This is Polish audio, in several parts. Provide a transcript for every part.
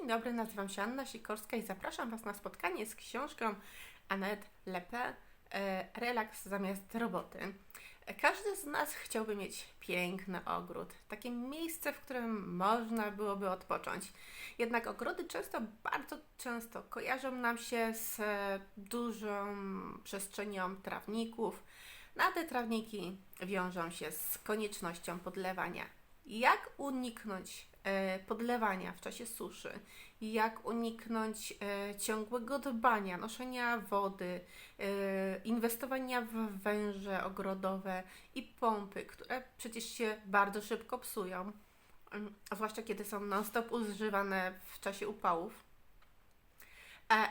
Dzień dobry, nazywam się Anna Sikorska i zapraszam Was na spotkanie z książką Annette Lepe e, Relaks zamiast roboty. Każdy z nas chciałby mieć piękny ogród, takie miejsce, w którym można byłoby odpocząć. Jednak ogrody często, bardzo często kojarzą nam się z dużą przestrzenią trawników. Na te trawniki wiążą się z koniecznością podlewania. Jak uniknąć e, podlewania w czasie suszy? Jak uniknąć e, ciągłego dbania, noszenia wody, e, inwestowania w węże ogrodowe i pompy, które przecież się bardzo szybko psują, em, zwłaszcza kiedy są non-stop używane w czasie upałów.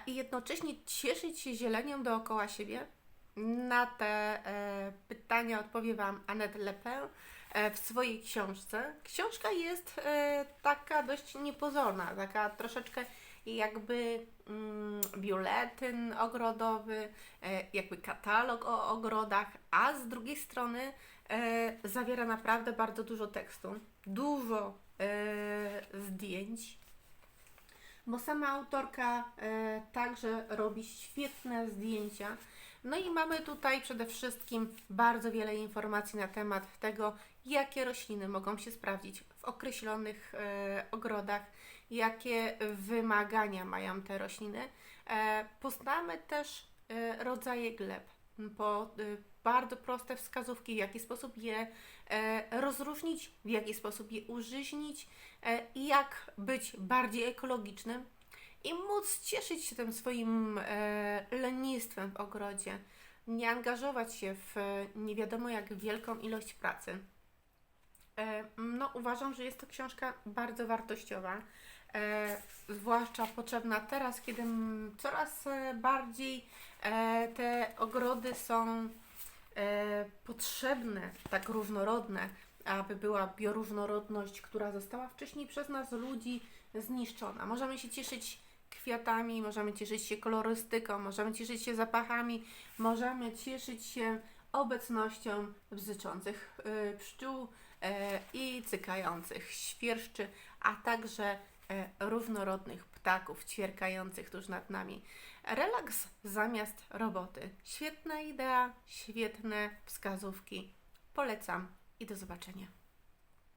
I jednocześnie cieszyć się zielenią dookoła siebie? Na te pytania odpowie Wam Annette Lepin w swojej książce. Książka jest e, taka dość niepozorna, taka troszeczkę jakby mm, biuletyn ogrodowy, e, jakby katalog o ogrodach, a z drugiej strony e, zawiera naprawdę bardzo dużo tekstu, dużo e, zdjęć, bo sama autorka e, także robi świetne zdjęcia. No i mamy tutaj przede wszystkim bardzo wiele informacji na temat tego, jakie rośliny mogą się sprawdzić w określonych e, ogrodach, jakie wymagania mają te rośliny. E, poznamy też rodzaje gleb, po e, bardzo proste wskazówki, w jaki sposób je e, rozróżnić, w jaki sposób je użyźnić e, i jak być bardziej ekologicznym i móc cieszyć się tym swoim e, lenistwem w ogrodzie, nie angażować się w nie wiadomo jak wielką ilość pracy. E, no, uważam, że jest to książka bardzo wartościowa, e, zwłaszcza potrzebna teraz, kiedy coraz e, bardziej te ogrody są potrzebne, tak różnorodne, aby była bioróżnorodność, która została wcześniej przez nas ludzi zniszczona. Możemy się cieszyć kwiatami, możemy cieszyć się kolorystyką, możemy cieszyć się zapachami, możemy cieszyć się obecnością bzyczących y, pszczół e, i cykających świerszczy, a także e, różnorodnych ptaków ćwierkających tuż nad nami. Relaks zamiast roboty. Świetna idea, świetne wskazówki. Polecam i do zobaczenia.